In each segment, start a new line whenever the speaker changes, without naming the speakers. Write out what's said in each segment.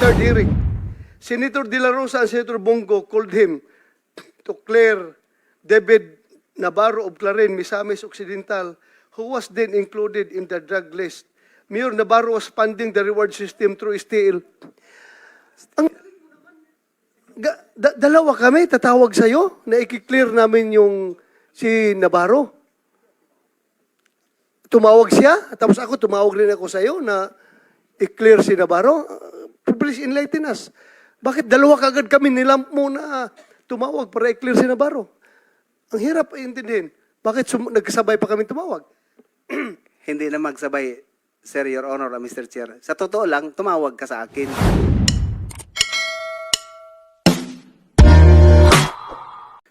third hearing. Senator De La Rosa and Senator Bongo called him to clear David Navarro of Clarin, Misamis Occidental, who was then included in the drug list. Mayor Navarro was funding the reward system through STL. Ang, ga- da- dalawa kami tatawag sa'yo na i-clear namin yung si Navarro. Tumawag siya, tapos ako tumawag rin ako sa'yo na i-clear si Navarro. Please enlighten us. Bakit dalawa kagad kami nilamp mo na tumawag para i-clear si Navarro? Ang hirap intindihin. Bakit sum- nagkasabay pa kami tumawag?
Hindi na magsabay, Sir, Your Honor, uh, Mr. Chair. Sa totoo lang, tumawag ka sa akin.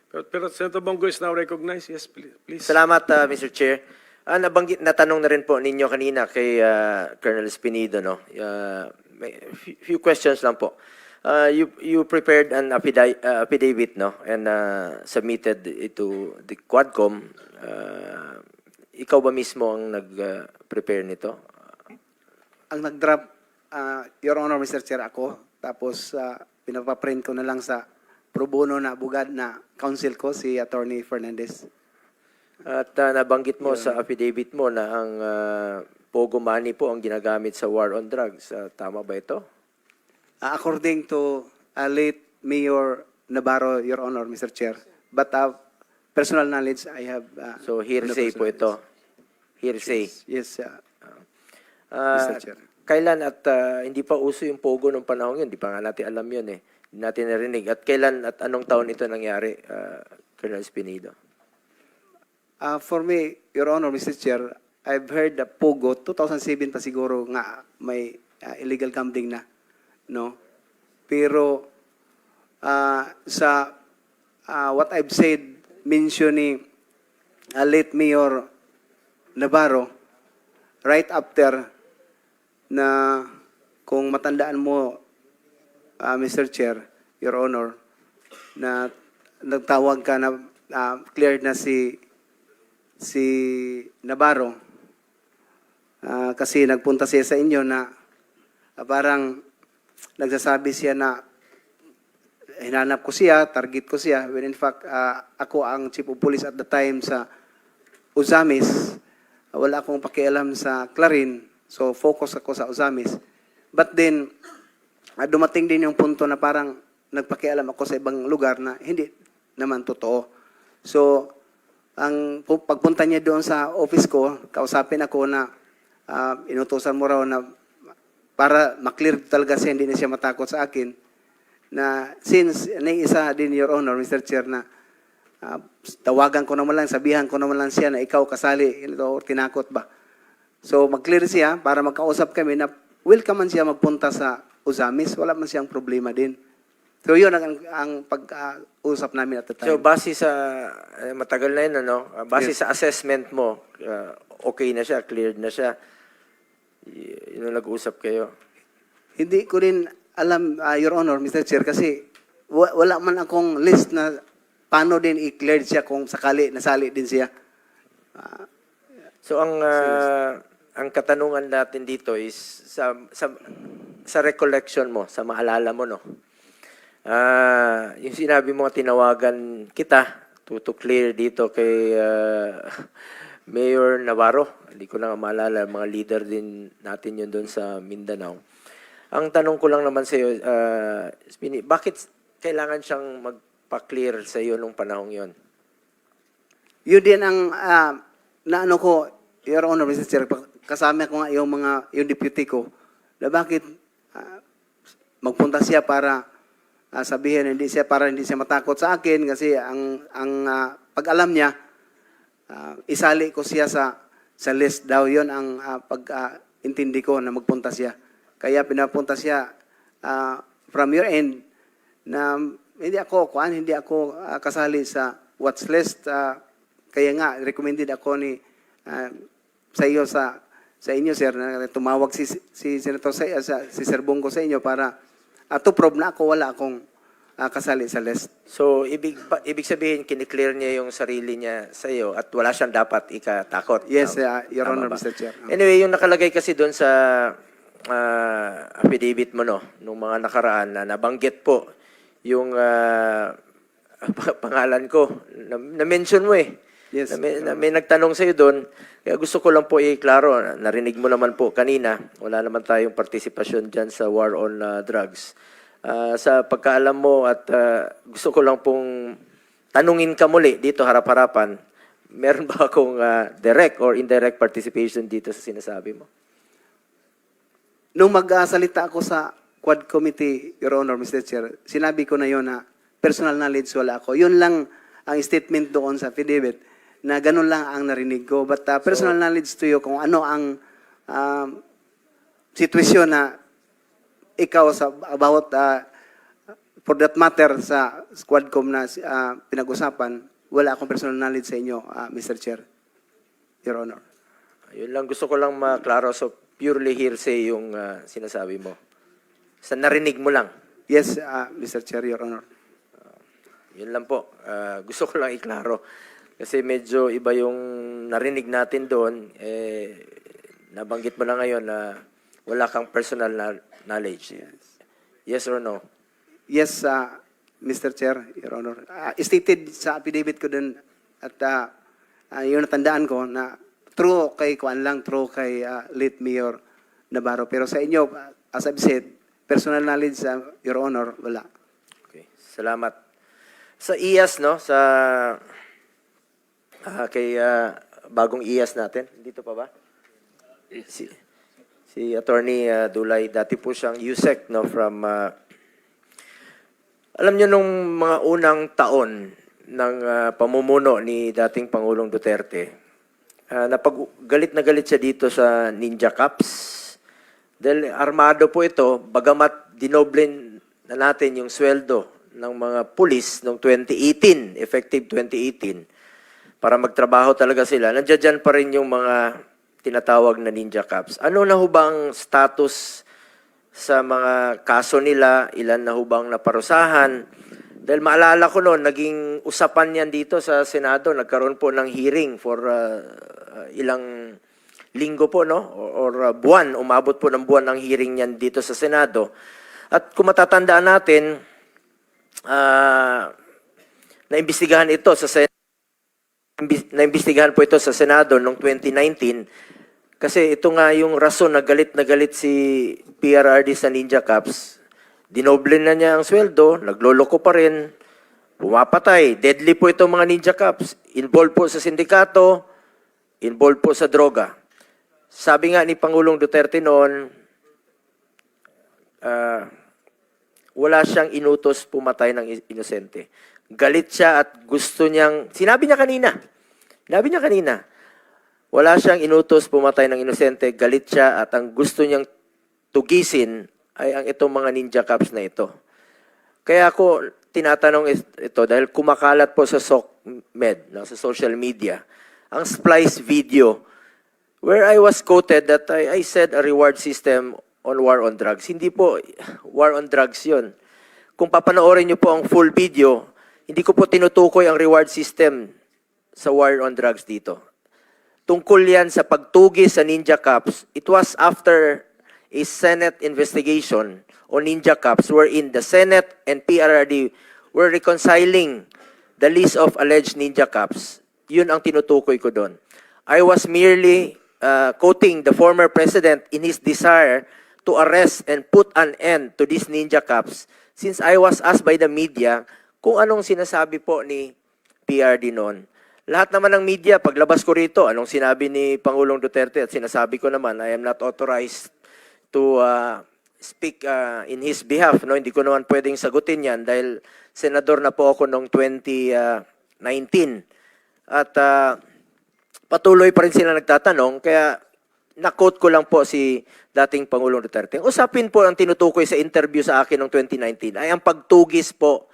Pero, pero Senator Bongo is now recognized. Yes, please. please.
Salamat, uh, Mr. Chair. Ah, nabanggit, natanong na rin po ninyo kanina kay uh, Colonel Espinido, no? Uh, may few, questions lang po. Uh, you, you prepared an affidavit, uh, affidavit no? And uh, submitted it to the Quadcom. Uh, ikaw ba mismo ang nag-prepare nito?
Ang nag-drop, uh, Your Honor, Mr. Chair, ako. Tapos, uh, pinapaprint ko na lang sa pro bono na bugad na counsel ko, si Attorney Fernandez.
At uh, nabanggit mo sa affidavit mo na ang uh, Pogo money po ang ginagamit sa war on drugs. Uh, tama ba ito?
Uh, according to uh, late Mayor Navarro, Your Honor, Mr. Chair. But uh, personal knowledge, I have... Uh,
So hearsay po ito. Hearsay.
Yes, uh,
Ah,
Mr. Chair.
Kailan at ah, hindi pa uso yung pogo nung panahon yun, di pa nga natin alam yun eh. Hindi natin narinig. At kailan at anong taon ito nangyari, ah, Colonel Espinido?
Uh, for me, Your Honor, Mr. Chair, I've heard that Pogo, 2007 pa siguro nga may uh, illegal gambling na, no? Pero uh, sa uh, what I've said, mention ni uh, late Mayor Navarro, right after na kung matandaan mo, uh, Mr. Chair, Your Honor, na nagtawag ka na uh, cleared na si si Navarro ah, kasi nagpunta siya sa inyo na ah, parang nagsasabi siya na hinanap ko siya, target ko siya, when in fact ah, ako ang chief of police at the time sa Uzamis. Ah, wala akong pakialam sa Clarin, so focus ako sa Uzamis. But then, ah, dumating din yung punto na parang nagpakialam ako sa ibang lugar na hindi naman totoo. So, ang pu- pagpunta niya doon sa office ko, kausapin ako na ah, inutusan mo raw na para maklear talaga siya, hindi na siya matakot sa akin, na since isa din, Your Honor, Mr. Chair, na ah, tawagan ko naman lang, sabihan ko naman lang siya na ikaw kasali, ito, or tinakot ba? So, mag-clear siya para magkausap kami na welcome man siya magpunta sa Uzamis, wala man siyang problema din. So, yun ang, ang pag-usap namin at the time.
So base sa, eh, matagal na yun, ano? Ah, base
Yes.
sa assessment mo, ah, okay na siya, cleared na siya. Yun ang nag-usap kayo.
Hindi ko rin alam, uh, Your Honor, Mr. Chair, kasi wa- wala man akong list na paano din i-cleared siya kung sakali nasali din siya.
So ang ah, ang katanungan natin dito is sa sa sa recollection mo, sa maalala mo no. Ah, yung sinabi mo tinawagan kita to, to clear dito kay ah, Mayor Navarro. Hindi ko na maalala, mga leader din natin yun doon sa Mindanao. Ang tanong ko lang naman sa iyo, uh, bakit kailangan siyang magpa-clear sa iyo nung panahong yon?
Yun din ang uh, naano ko, Your Honor, Mr. Chair, kasama ko nga yung mga, yung deputy ko, na bakit ah, magpunta siya para ah, sabihin hindi siya para hindi siya matakot sa akin kasi ang ang ah, pag-alam niya ah, isali ko siya sa sa list daw yon ang ah, pag ah, intindi ko na magpunta siya. Kaya pinapunta siya ah, from your end na hindi ako kuan hindi ako ah, kasali sa watch list ah, kaya nga recommended ako ni ah, sa iyo sa sa inyo sir na tumawag si si Senator sa, sa si Sir Bongo sa inyo para uh, to prove na ako wala akong ah, kasali sa list.
So, ibig, ibig sabihin, kiniklear niya yung sarili niya sa iyo at wala siyang dapat ikatakot.
Yes,
Tama-
uh, Your Honor? Mr. Chair.
Anyway, yung nakalagay kasi doon sa ah, affidavit mo no nung mga nakaraan na nabanggit po yung pa- pangalan ko na, na-mention mo eh.
Yes.
Na may, na may nagtanong sa iyo doon. Kaya gusto ko lang po i-klaro, narinig mo naman po kanina, wala naman tayong partisipasyon diyan sa war on ah, drugs. Ah, sa pagkaalam mo at ah, gusto ko lang pong tanungin ka muli dito harap-harapan, meron ba akong ah, direct or indirect participation dito sa sinasabi mo?
Nung mag-asalita ako sa Quad Committee, Your Honor, Mr. Chair, sinabi ko na yon na personal knowledge wala ako. Yun lang ang statement doon sa affidavit na ganun lang ang narinig ko. But uh, personal knowledge to you kung ano ang um, sitwasyon na ikaw sa about uh, for that matter sa Squadcom na uh, pinag-usapan, wala akong personal knowledge sa inyo, uh, Mr. Chair, Your Honor.
Yun lang gusto ko lang maklaro so purely hearsay yung ah, sinasabi mo. Sa narinig mo lang.
Yes, uh, Mr. Chair, Your Honor.
Yun lang po. Ah, gusto ko lang iklaro. Kasi medyo iba yung narinig natin doon. Eh, nabanggit mo na ngayon na wala kang personal na knowledge. Yes or no?
Yes, uh, Mr. Chair, Your Honor. Uh, stated sa affidavit ko dun at uh, uh, yun natandaan ko na true kay Kuan lang, true kay uh, late Mayor Navarro. Pero sa inyo, uh, as I've said, personal knowledge, uh, Your Honor, wala.
Okay. Salamat. Sa IAS, no? Sa ah, kay ah, bagong IAS natin. Dito pa ba? Si, si Attorney ah, Dulay, dati po siyang USEC, no? From, ah, alam niyo nung mga unang taon ng ah, pamumuno ni dating Pangulong Duterte, ah, napag galit na galit siya dito sa Ninja Cups. Dahil armado po ito, bagamat dinoblin na natin yung sweldo ng mga pulis noong 2018, effective 2018, para magtrabaho talaga sila. Nandiyan pa rin yung mga tinatawag na Ninja Cups. Ano na hubang status sa mga kaso nila? Ilan na hubang naparusahan? Dahil maalala ko noon, naging usapan yan dito sa Senado. Nagkaroon po ng hearing for uh, uh, ilang linggo po, no? Or, or uh, buwan, umabot po ng buwan ang hearing niyan dito sa Senado. At kung matatandaan natin, ah, naimbestigahan ito sa Senado, naimbestigahan po ito sa Senado noong 2019 kasi ito nga yung rason na galit na galit si PRRD sa Ninja Cups. Dinoble na niya ang sweldo, nagloloko pa rin, pumapatay. Deadly po itong mga Ninja Cups. Involved po sa sindikato, involved po sa droga. Sabi nga ni Pangulong Duterte noon, ah, wala siyang inutos pumatay ng inosente. Galit siya at gusto niyang, sinabi niya kanina, sinabi niya kanina, wala siyang inutos pumatay ng inosente, galit siya at ang gusto niyang tugisin ay ang itong mga ninja cups na ito. Kaya ako tinatanong ito dahil kumakalat po sa SOCMED, no, sa social media, ang splice video where I was quoted that I, I said a reward system on war on drugs. Hindi po war on drugs yun. Kung papanoorin niyo po ang full video, hindi ko po tinutukoy ang reward system sa war on drugs dito. Tungkol yan sa pagtugi sa Ninja Cups. It was after a Senate investigation on Ninja Cups wherein the Senate and PRRD were reconciling the list of alleged Ninja Cups. Yun ang tinutukoy ko doon. I was merely uh, quoting the former president in his desire to arrest and put an end to these Ninja Cups since I was asked by the media kung anong sinasabi po ni PRD noon. Lahat naman ng media, paglabas ko rito, anong sinabi ni Pangulong Duterte at sinasabi ko naman, I am not authorized to uh, speak uh, in his behalf. No? Hindi ko naman pwedeng sagutin yan dahil senador na po ako noong 2019. At uh, patuloy pa rin sila nagtatanong, kaya na-quote ko lang po si dating Pangulong Duterte. Usapin po ang tinutukoy sa interview sa akin noong 2019 ay ang pagtugis po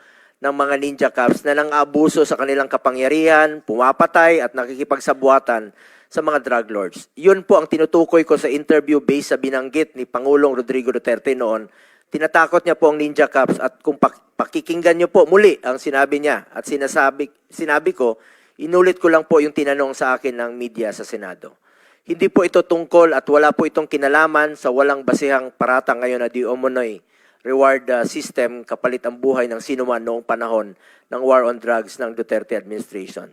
ng mga ninja cops na nang abuso sa kanilang kapangyarihan, pumapatay at nakikipagsabuatan sa mga drug lords. Yun po ang tinutukoy ko sa interview based sa binanggit ni Pangulong Rodrigo Duterte noon. Tinatakot niya po ang ninja cops at kung pak- pakikinggan niyo po muli ang sinabi niya at sinasabi, sinabi ko, inulit ko lang po yung tinanong sa akin ng media sa Senado. Hindi po ito tungkol at wala po itong kinalaman sa walang basihang parata ngayon na di umunoy reward uh, system kapalit ang buhay ng sinuman noong panahon ng war on drugs ng Duterte administration.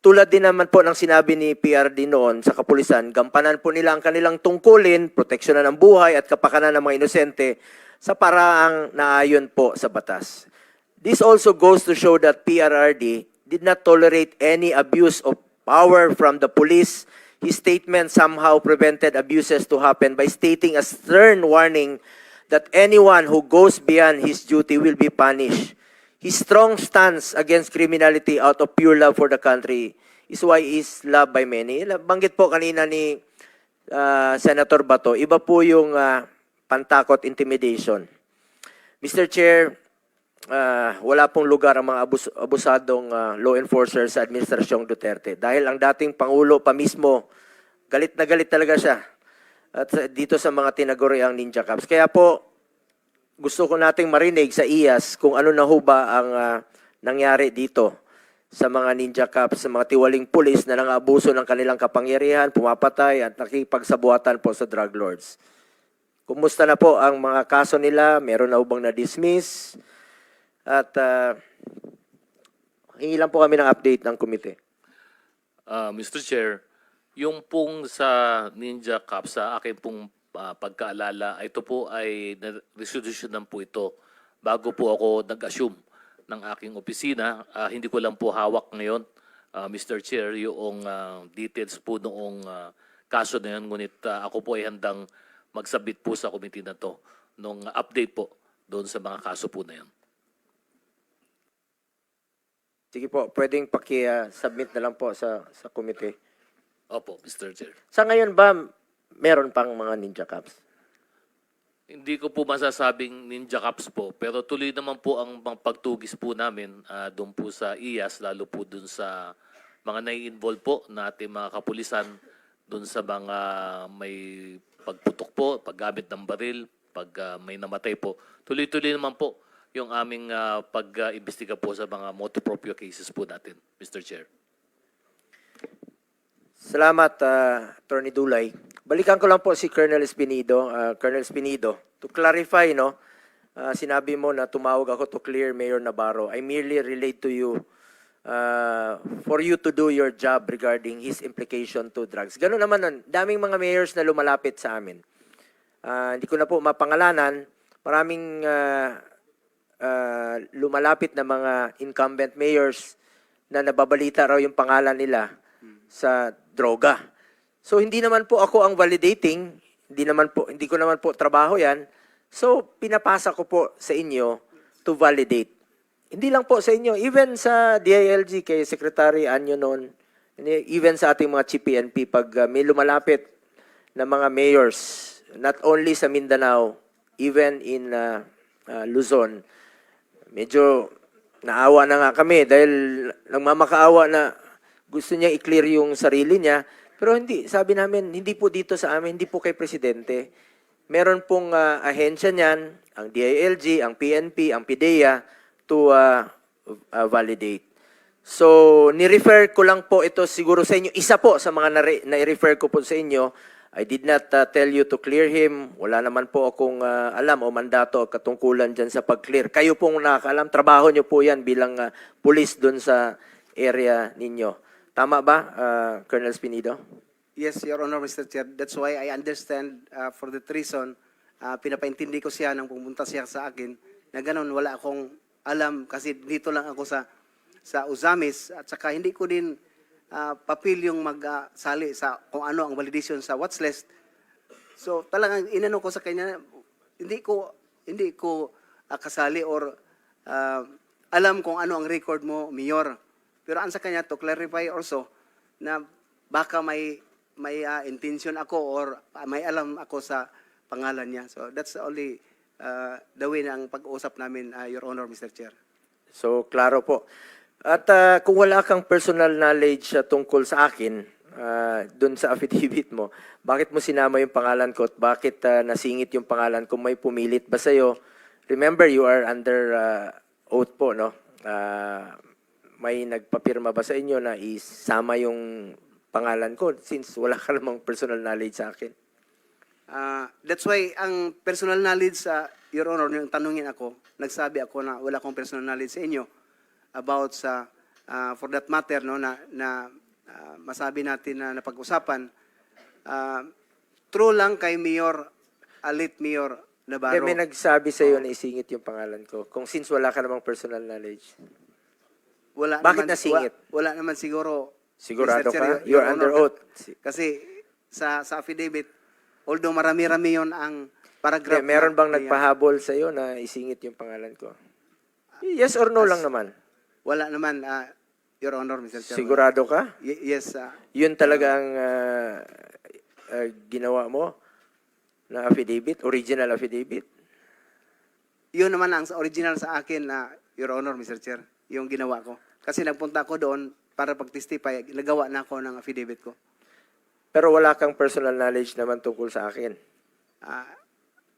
Tulad din naman po ng sinabi ni PRD noon sa kapulisan, gampanan po nila ang kanilang tungkulin, proteksyonan ng buhay at kapakanan ng mga inosente sa paraang naayon po sa batas. This also goes to show that PRRD did not tolerate any abuse of power from the police. His statement somehow prevented abuses to happen by stating a stern warning that anyone who goes beyond his duty will be punished. His strong stance against criminality out of pure love for the country is why is loved by many. Banggit po kanina ni ah, Senator Bato, iba po yung ah, pantakot intimidation. Mr. Chair, ah, wala pong lugar ang mga abus- abusadong ah, law enforcers sa Administrasyong Duterte. Dahil ang dating Pangulo pa mismo, galit na galit talaga siya. At sa- dito sa mga tinaguriang ninja cops. Kaya po, gusto ko nating marinig sa IAS kung ano na ho ba ang ah, nangyari dito sa mga ninja cops, sa mga tiwaling pulis na nangabuso ng kanilang kapangyarihan, pumapatay at nakipagsabuatan po sa drug lords. Kumusta na po ang mga kaso nila? Meron na ubang na-dismiss? At uh, hingi lang po kami ng update ng komite.
Ah, Mr. Chair, yung pong sa Ninja Cup, sa akin pong ah, pagkaalala, ito po ay resolution po ito bago po ako nag-assume ng aking opisina. Ah, hindi ko lang po hawak ngayon, ah, Mr. Chair, yung ah, details po noong ah, kaso na yun. Ngunit ah, ako po ay handang magsabit po sa committee na to nung update po doon sa mga kaso po na yun.
Sige po, pwedeng paki-submit na lang po sa, sa komite.
Opo, Mr. Chair.
Sa ngayon ba, meron pang mga ninja cops?
Hindi ko po masasabing ninja cups po, pero tuloy naman po ang pagtugis po namin ah, doon po sa IAS, lalo po doon sa mga nai-involve po na ating mga kapulisan, doon sa mga may pagputok po, paggamit ng baril, pag ah, may namatay po. Tuloy-tuloy naman po yung aming ah, pag-imbestiga po sa mga motu proprio cases po natin, Mr. Chair.
Salamat, uh, Attorney Dulay. Balikan ko lang po si Colonel Espinido. Uh, Colonel Espinido, to clarify, no, uh, sinabi mo na tumawag ako to clear Mayor Navarro. I merely relate to you uh, for you to do your job regarding his implication to drugs. Ganun naman nun. Daming mga mayors na lumalapit sa amin. Ah, hindi ko na po mapangalanan. Maraming ah, ah, lumalapit na mga incumbent mayors na nababalita raw yung pangalan nila sa droga. So hindi naman po ako ang validating, hindi naman po hindi ko naman po trabaho 'yan. So pinapasa ko po sa inyo to validate. Hindi lang po sa inyo, even sa DILG kay Secretary Anyo noon, even sa ating mga chief PNP pag ah, may lumalapit na mga mayors, not only sa Mindanao, even in uh, uh, Luzon, medyo naawa na nga kami dahil nagmamakaawa na gusto niya i-clear yung sarili niya. Pero hindi, sabi namin, hindi po dito sa amin, hindi po kay Presidente. Meron pong ah, ahensya niyan, ang DILG, ang PNP, ang PIDEA, to ah, ah, validate. So, ni-refer ko lang po ito siguro sa inyo. Isa po sa mga nare- na-refer ko po sa inyo. I did not uh, tell you to clear him. Wala naman po akong uh, alam o mandato o katungkulan dyan sa pag-clear. Kayo pong nakakaalam. Trabaho nyo po yan bilang uh, police doon sa area ninyo. Tama ba, uh, Colonel Spinido?
Yes, Your Honor, Mr. Chair. That's why I understand uh, for that reason, uh, pinapaintindi ko siya nang pumunta siya sa akin na ganun, wala akong alam kasi dito lang ako sa sa Uzamis at saka hindi ko din uh, papil yung magsali sa kung ano ang validation sa watch list. So talagang inano ko sa kanya, hindi ko hindi ko uh, kasali or uh, alam kung ano ang record mo, Mayor. Pero ang sa kanya to clarify also na baka may may uh, intention ako or uh, may alam ako sa pangalan niya. So that's only uh, the way ng pag-usap namin, uh, Your Honor, Mr. Chair.
So, klaro po. At ah, kung wala kang personal knowledge ah, tungkol sa akin, uh, doon sa affidavit mo, bakit mo sinama yung pangalan ko at bakit ah, nasingit yung pangalan ko may pumilit ba sa'yo? Remember, you are under ah, oath po, no? Ah, may nagpapirma ba sa inyo na isama yung pangalan ko since wala ka namang personal knowledge sa akin.
Ah, that's why ang personal knowledge sa Your Honor, yung tanungin ako, nagsabi ako na wala akong personal knowledge sa inyo about sa ah, for that matter no na na ah, masabi natin na napag-usapan. Ah, true lang kay Mayor Alit Mayor Navarro.
Kaya may nagsabi sa iyo na isingit yung pangalan ko. Kung since wala ka namang personal knowledge.
Wala
Bakit
naman,
nasingit?
Wa, wala naman siguro.
Sigurado
Mr. Chair,
ka?
Your- Your
You're under
Honor,
oath.
Kasi sa sa affidavit, although marami-rami yon ang paragraph.
Kaya meron bang
na-
nagpahabol sa iyo na isingit yung pangalan ko? Yes or no lang naman.
Wala naman, ah, Your Honor, Mr. Chair.
Sigurado ka?
Y- yes, ah,
Yun talaga ang ah, ah, ginawa mo na affidavit, original affidavit.
yun naman ang original sa akin na Your Honor, Mr. Chair, yung ginawa ko. Kasi nagpunta ako doon para pag-testify, nagawa na ako ng affidavit ko.
Pero wala kang personal knowledge naman tungkol sa akin.
Ah,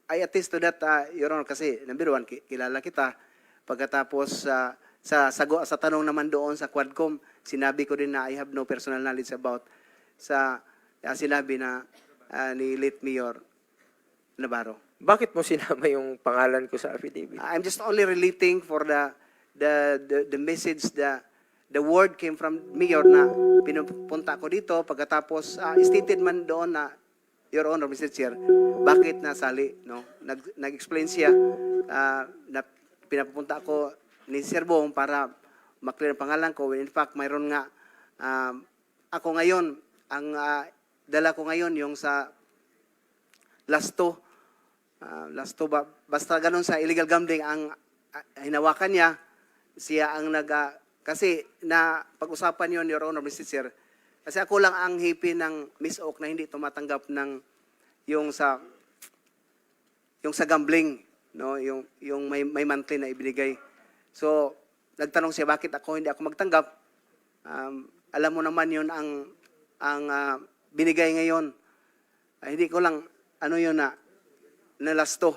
I attest to that, ah, Your Honor, kasi number one, ki- kilala kita. Pagkatapos sa sa sago sa tanong naman doon sa Quadcom, sinabi ko din na I have no personal knowledge about sa ah, sinabi na ah, ni late Mayor Navarro.
Bakit mo sinama yung pangalan ko sa affidavit?
I'm just only relating for the the the, the message the the word came from Mayor na pinupunta ko dito pagkatapos ah, stated man doon na Your Honor, Mr. Chair, bakit nasali, no? Nag, nag-explain siya ah, na pinapunta ako ni Sir Bong para maklear ang pangalan ko. When in fact, mayroon nga, um, ako ngayon, ang ah, dala ko ngayon yung sa lasto, Ah, lasto ba, basta ganun sa illegal gambling ang ah, hinawakan niya, siya ang nag, ah, kasi na pag-usapan yon Your Honor, Mr. Chair, kasi ako lang ang hipi ng Miss Oak na hindi tumatanggap ng yung sa yung sa gambling, no, yung yung may may monthly na ibinigay. So, nagtanong siya bakit ako hindi ako magtanggap. Um, alam mo naman yun ang ang ah, binigay ngayon. Ah, hindi ko lang ano yun na nalasto.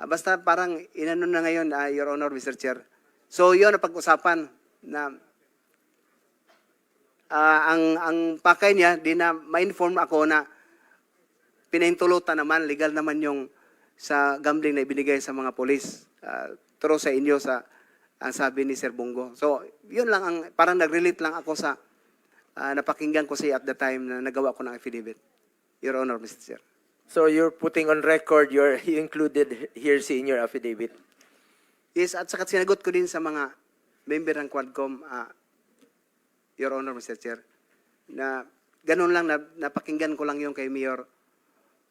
Ah, basta parang inano na ngayon, ah, Your Honor, Mr. Chair. So, yun ang pag-usapan na ah, ang, ang pakay niya, di na ma-inform ako na pinahintulutan naman, legal naman yung sa gambling na ibinigay sa mga polis. Uh, true sa inyo sa ang sabi ni Sir Bungo. So, yun lang ang parang nag-relate lang ako sa ah, napakinggan ko siya at the time na nagawa ko ng affidavit. Your Honor, Mr. Chair.
So you're putting on record, you're, you included here in your affidavit.
Yes, at saka sinagot ko din sa mga member ng Quadcom, ah, Your Honor, Mr. Chair, na ganun lang, na, napakinggan ko lang yung kay Mayor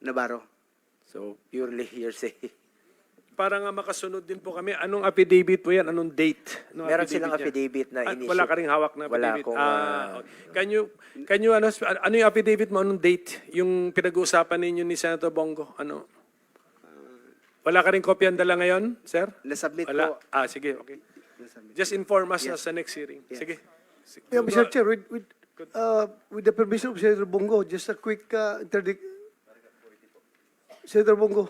Navarro.
So purely hearsay.
Para nga makasunod din po kami, anong affidavit po yan? Anong date? Anong
Meron silang affidavit na initiate.
Wala ka rin hawak na
Wala
affidavit?
akong,
ah,
ah,
okay. Can you, can you, ano, ano yung affidavit mo? Anong date? Yung pinag-uusapan ninyo ni Senator Bongo? Ano? Wala ka rin kopya ang dala ngayon, sir?
Nasubmit
Wala?
ko.
Ah, sige, okay.
Nasubmit.
Just inform us na
Yes.
sa next hearing.
Yes.
Sige. Sige.
Yeah, Mr. Chair, with, with, uh, with the permission of Senator Bongo, just a quick uh, interdict. Senator Bongo,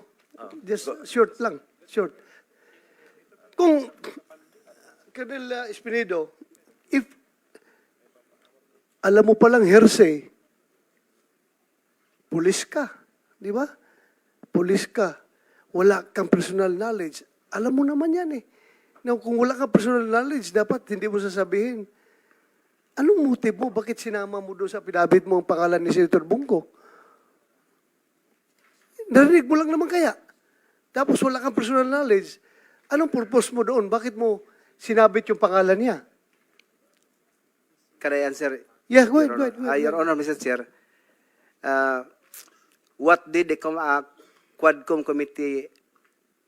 just short lang, short. Kung, Colonel uh, Espinedo, if alam mo palang hearsay, pulis ka, di ba? Pulis ka, wala kang personal knowledge. Alam mo naman yan eh. Now, kung wala kang personal knowledge, dapat hindi mo sasabihin. Anong motive mo? Bakit sinama mo doon sa pinabit mo ang pangalan ni Senator Bungo? Narinig mo lang naman kaya. Tapos wala kang personal knowledge. Anong purpose mo doon? Bakit mo sinabit yung pangalan niya?
Can I answer?
Yeah, go ahead, go ahead.
Honor?
Go
Ah,
ahead,
Your. Honor, Mr. Chair, uh, what did the uh, Quadcom committee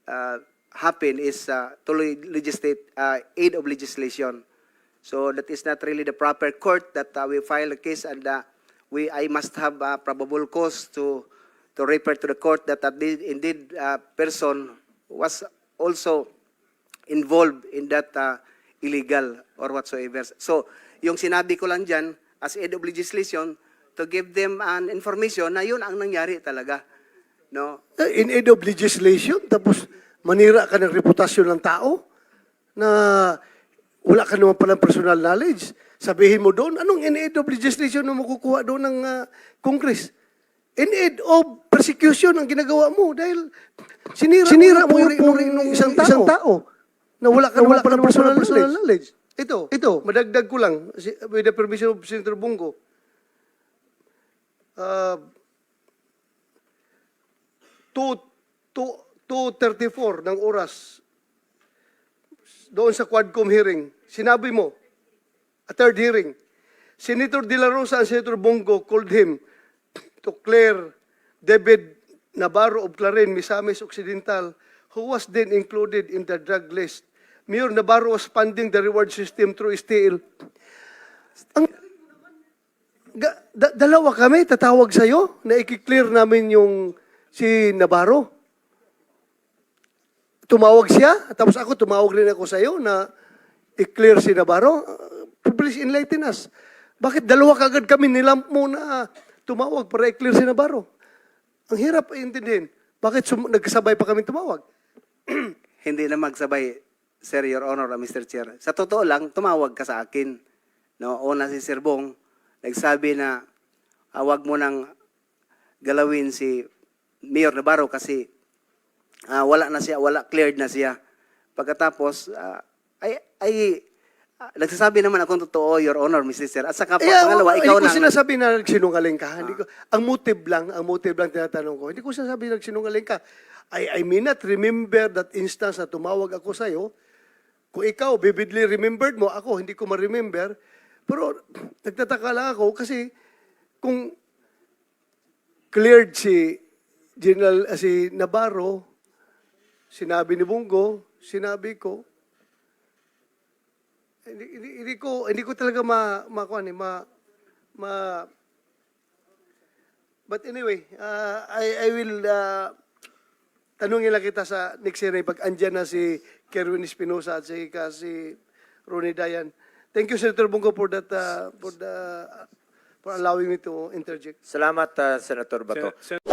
uh, happen is uh, to le- legislate uh, aid of legislation. So that is not really the proper court that uh, we file a case and uh, we I must have uh, probable cause to to refer to the court that uh, indeed uh, person was also involved in that uh, illegal or whatsoever. So, yung sinabi ko lang dyan, as aid of legislation, to give them an information na yun ang nangyari talaga. No?
In aid of legislation, tapos manira ka ng reputasyon ng tao na wala ka naman palang personal knowledge. Sabihin mo doon, anong in aid of legislation na makukuha doon ng ah, Congress? In aid of persecution ang ginagawa mo dahil sinira, sinira mo yung puri ng isang tao, isang tao na wala ka, wala ka ng personal, personal knowledge. Ito, ito, madagdag ko lang, with the permission of Senator Bongo, uh, 2.34 ng oras doon sa Quadcom hearing, sinabi mo, a third hearing, Senator De La Rosa and Senator Bongo called him to clear David Navarro of Clarin, Misamis Occidental, who was then included in the drug list. Mayor Navarro was funding the reward system through STL. Ang, ga- da- dalawa kami tatawag sa'yo na i-clear namin yung si Navarro. Tumawag siya, tapos ako tumawag rin ako sa'yo na i-clear si Navarro. Uh, please enlighten us. Bakit dalawa kagad kami nilamp mo na tumawag para i-clear si Navarro? Ang hirap intindihin. Bakit nagkasabay pa kami tumawag?
Hindi na magsabay, Sir, Your Honor, uh, Mr. Chair. Sa totoo lang, tumawag ka sa akin. No, una si Sir Bong, nagsabi na ah, wag mo nang galawin si Mayor Navarro kasi ah, wala na siya, wala cleared na siya. Pagkatapos, ah, ay, ay, ah, nagsasabi naman akong totoo, Your Honor, Mr. Chair. At saka pa,
Eh,
pangalawa,
hindi
ikaw
ko
na.
sinasabi na nagsinungaling ka. Hindi ko, ang motive lang, ang motive lang tinatanong ko. Hindi ko sinasabi na nagsinungaling ka. I, I may not remember that instance na tumawag ako sa'yo. Kung ikaw, vividly remembered mo, ako, hindi ko ma-remember. Pero nagtataka lang ako kasi kung cleared si General, ah, si Navarro, sinabi ni Bungo, sinabi ko, hindi, hindi, hindi ko hindi ko talaga ma ma eh, ma ma But anyway, uh, I I will uh, tanungin lang kita sa next hearing pag andyan na si Kerwin Espinosa at si, ka si Ronnie Dayan. Thank you Senator Bungo for that uh, for the for allowing me to interject.
Salamat, ah, Senator Bato.
Sen- Sen-